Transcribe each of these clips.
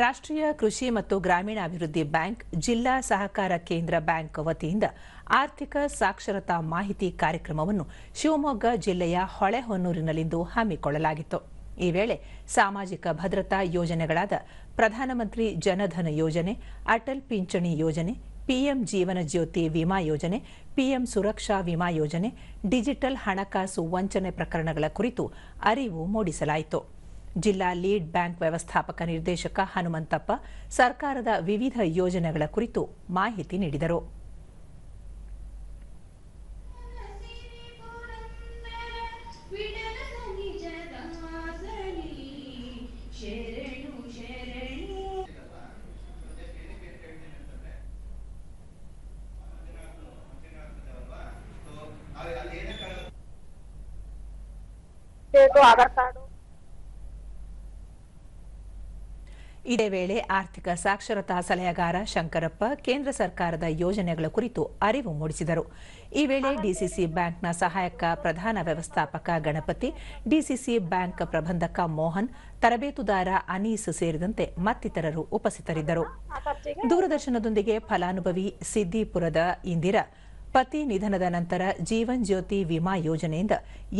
ರಾಷ್ಟ್ರೀಯ ಕೃಷಿ ಮತ್ತು ಗ್ರಾಮೀಣಾಭಿವೃದ್ಧಿ ಬ್ಯಾಂಕ್, ಜಿಲ್ಲಾ ಸಹಕಾರ ಕೇಂದ್ರ ಬ್ಯಾಂಕ್ ವತಿಯಿಂದ ಆರ್ಥಿಕ ಸಾಕ್ಷರತಾ ಮಾಹಿತಿ ಕಾರ್ಯಕ್ರಮವನ್ನು ಶಿವಮೊಗ್ಗ ಜಿಲ್ಲೆಯ ಹೊಳೆಹೊನ್ನೂರಿನಲ್ಲಿಂದು ಹಮ್ಮಿಕೊಳ್ಳಲಾಗಿತ್ತು. ಈ ವೇಳೆ ಸಾಮಾಜಿಕ ಭದ್ರತಾ ಯೋಜನೆಗಳಾದ ಪ್ರಧಾನಮಂತ್ರಿ ಜನಧನ ಯೋಜನೆ, ಅಟಲ್ ಪಿಂಚಣಿ ಯೋಜನೆ, ಪಿಎಂ ಜೀವನ ಜ್ಯೋತಿ ವಿಮಾ ಯೋಜನೆ, ಪಿಎಂ ಸುರಕ್ಷಾ ವಿಮಾ ಯೋಜನೆ, ಡಿಜಿಟಲ್ ಹಣಕಾಸು ವಂಚನೆ ಪ್ರಕರಣಗಳ ಕುರಿತು ಅರಿವು ಮೂಡಿಸಲಾಯಿತು. ಜಿಲ್ಲಾ ಲೀಡ್ ಬ್ಯಾಂಕ್ ವ್ಯವಸ್ಥಾಪಕ ನಿರ್ದೇಶಕ ಹನುಮಂತಪ್ಪ ಸರ್ಕಾರದ ವಿವಿಧ ಯೋಜನೆಗಳ ಕುರಿತು ಮಾಹಿತಿ ನೀಡಿದರು. ಆಧಾರ್ ಕಾರ್ಡು ಇದೇ ವೇಳೆ ಆರ್ಥಿಕ ಸಾಕ್ಷರತಾ ಸಲಹೆಗಾರ ಶಂಕರಪ್ಪ ಕೇಂದ್ರ ಸರ್ಕಾರದ ಯೋಜನೆಗಳ ಕುರಿತು ಅರಿವು ಮೂಡಿಸಿದರು. ಈ ವೇಳೆ ಡಿಸಿಸಿ ಬ್ಯಾಂಕ್ನ ಸಹಾಯಕ ಪ್ರಧಾನ ವ್ಯವಸ್ಥಾಪಕ ಗಣಪತಿ ಡಿಸಿಸಿ ಬ್ಯಾಂಕ್ ಪ್ರಬಂಧಕ ಮೋಹನ್ ತರಬೇತುದಾರ ಅನೀಸ್ ಸೇರಿದಂತೆ ಮತ್ತಿತರರು ಉಪಸ್ಥಿತರಿದ್ದರು. ದೂರದರ್ಶನದೊಂದಿಗೆ ಫಲಾನುಭವಿ ಸಿದ್ದಿಪುರದ ಇಂದಿರಾ ಪತಿ ನಿಧನದ ನಂತರ ಜೀವನ್ ಜ್ಯೋತಿ ವಿಮಾ ಯೋಜನೆಯಿಂದ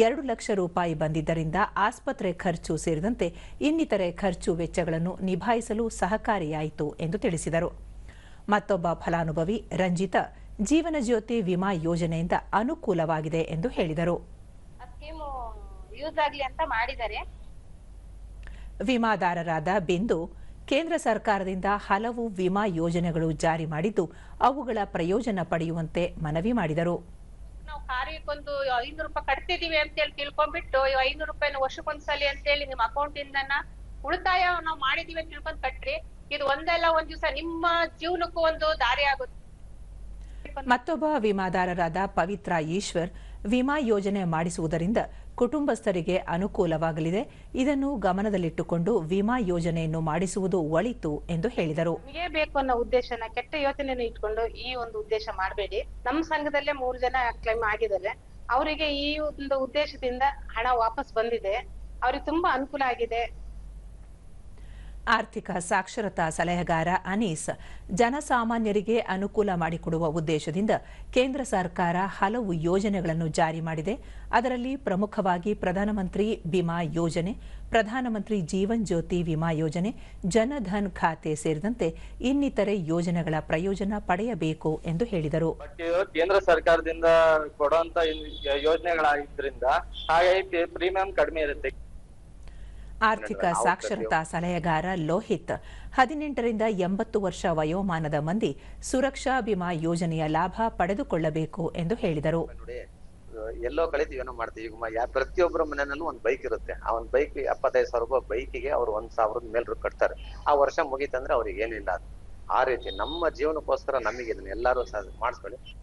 ಎರಡು ಲಕ್ಷ ರೂಪಾಯಿ ಬಂದಿದ್ದರಿಂದ ಆಸ್ಪತ್ರೆ ಖರ್ಚು ಸೇರಿದಂತೆ ಇನ್ನಿತರೆ ಖರ್ಚು ವೆಚ್ಚಗಳನ್ನು ನಿಭಾಯಿಸಲು ಸಹಕಾರಿಯಾಯಿತು ಎಂದು ತಿಳಿಸಿದರು. ಮತ್ತೊಬ್ಬ ಫಲಾನುಭವಿ ರಂಜಿತಾ ಜೀವನ ಜ್ಯೋತಿ ವಿಮಾ ಯೋಜನೆಯಿಂದ ಅನುಕೂಲವಾಗಿದೆ ಎಂದು ಹೇಳಿದರು. ವಿಮಾದಾರರಾದ ಬಿಂದು ಕೇಂದ್ರ ಸರ್ಕಾರದಿಂದ ಹಲವು ವಿಮಾ ಯೋಜನೆಗಳು ಜಾರಿ ಮಾಡಿದ್ದು ಅವುಗಳ ಪ್ರಯೋಜನ ಪಡೆಯುವಂತೆ ಮನವಿ ಮಾಡಿದರು. ನಾವು ಕಾರ್ಯಕ್ಕೊಂದು ಐನೂರು ರೂಪಾಯಿ ಕಟ್ತಿದೀವಿ ಅಂತ ಹೇಳಿ ತಿಳ್ಕೊಂಡ್ಬಿಟ್ಟು ಐನೂರು ರೂಪಾಯಿನ ವರ್ಷಕ್ಕೊಂದ್ಸಲಿ ಅಂತ ಹೇಳಿ ನಿಮ್ಮ ಅಕೌಂಟ್ ಇಂದನ ಉಳಿತಾಯ ನಾವು ಮಾಡಿದೀವಿ ಅಂತ ತಿಳ್ಕೊಂಡ್ ಕಟ್ರಿ. ಇದು ಒಂದಲ್ಲ ಒಂದ್ ದಿವಸ ನಿಮ್ಮ ಜೀವನಕ್ಕೂ ಒಂದು ದಾರಿ ಆಗುತ್ತೆ. ಮತ್ತೊಬ್ಬ ವಿಮಾದಾರರಾದ ಪವಿತ್ರ ಈಶ್ವರ್ ವಿಮಾ ಯೋಜನೆ ಮಾಡಿಸುವುದರಿಂದ ಕುಟುಂಬಸ್ಥರಿಗೆ ಅನುಕೂಲವಾಗಲಿದೆ. ಇದನ್ನು ಗಮನದಲ್ಲಿಟ್ಟುಕೊಂಡು ವಿಮಾ ಯೋಜನೆಯನ್ನು ಮಾಡಿಸುವುದು ಒಳಿತು ಎಂದು ಹೇಳಿದರು. ನಿಮಗೆ ಬೇಕು ಅನ್ನೋ ಉದ್ದೇಶನ, ಕೆಟ್ಟ ಯೋಚನೆನ ಇಟ್ಕೊಂಡು ಈ ಒಂದು ಉದ್ದೇಶ ಮಾಡಬೇಡಿ. ನಮ್ಮ ಸಂಘದಲ್ಲೇ ಮೂರು ಜನ ಕ್ಲೈಮ್ ಆಗಿದ್ದಾರೆ. ಅವರಿಗೆ ಈ ಒಂದು ಉದ್ದೇಶದಿಂದ ಹಣ ವಾಪಸ್ ಬಂದಿದೆ. ಅವ್ರಿಗೆ ತುಂಬಾ ಅನುಕೂಲ ಆಗಿದೆ. ಆರ್ಥಿಕ ಸಾಕ್ಷರತಾ ಸಲಹೆಗಾರ ಅನೀಸ್ ಜನಸಾಮಾನ್ಯರಿಗೆ ಅನುಕೂಲ ಮಾಡಿಕೊಡುವ ಉದ್ದೇಶದಿಂದ ಕೇಂದ್ರ ಸರ್ಕಾರ ಹಲವು ಯೋಜನೆಗಳನ್ನು ಜಾರಿ ಮಾಡಿದೆ. ಅದರಲ್ಲಿ ಪ್ರಮುಖವಾಗಿ ಪ್ರಧಾನಮಂತ್ರಿ ಬಿಮಾ ಯೋಜನೆ, ಪ್ರಧಾನಮಂತ್ರಿ ಜೀವನ್ ಜ್ಯೋತಿ ವಿಮಾ ಯೋಜನೆ ಜನಧನ್ ಖಾತೆ ಸೇರಿದಂತೆ ಇನ್ನಿತರೆ ಯೋಜನೆಗಳ ಪ್ರಯೋಜನ ಪಡೆಯಬೇಕು ಎಂದು ಹೇಳಿದರು. ಕೇಂದ್ರ ಸರ್ಕಾರದಿಂದ ಕೊಡುವಂತ ಯೋಜನೆಗಳಾಗಿದ್ದರಿಂದ ಹಾಗಾಗಿ ಪ್ರೀಮಿಯಂ ಕಡಿಮೆ ಇರುತ್ತೆ. ಆರ್ಥಿಕ ಸಾಕ್ಷರತಾ ಸಲಹೆಗಾರ ಲೋಹಿತ್. ಹದಿನೆಂಟರಿಂದ ಎಂಬತ್ತು ವರ್ಷ ವಯೋಮಾನದ ಮಂದಿ ಸುರಕ್ಷಾ ಬಿಮಾ ಯೋಜನೆಯ ಲಾಭ ಪಡೆದುಕೊಳ್ಳಬೇಕು ಎಂದು ಹೇಳಿದರು. ಎಲ್ಲೋ ಕಳಿತೀವಿ ಏನೋ ಮಾಡ್ತೀವಿ. ಈಗ ಯಾ- ಪ್ರತಿಯೊಬ್ಬರ ಮನೆಯಲ್ಲೂ ಒಂದ್ ಬೈಕ್ ಇರುತ್ತೆ. ಆ ಒಂದ್ ಬೈಕ್ ಎಪ್ಪತ್ತೈದು ಸಾವಿರ ರೂಪಾಯಿ ಬೈಕಿಗೆ ಅವ್ರು ಒಂದ್ ಸಾವಿರದ ಮೇಲ್ ರೊಕ್ಕ ಕಟ್ತಾರೆ. ಆ ವರ್ಷ ಮುಗೀತಂದ್ರೆ ಅವ್ರಿಗೆ ಏನಿಲ್ಲ. ಅದು ಆ ರೀತಿ ನಮ್ಮ ಜೀವನಕ್ಕೋಸ್ಕರ ನಮಗೆ ಇದನ್ನ ಎಲ್ಲರೂ ಮಾಡಿಸ್ಕೊಳ್ಳಿ.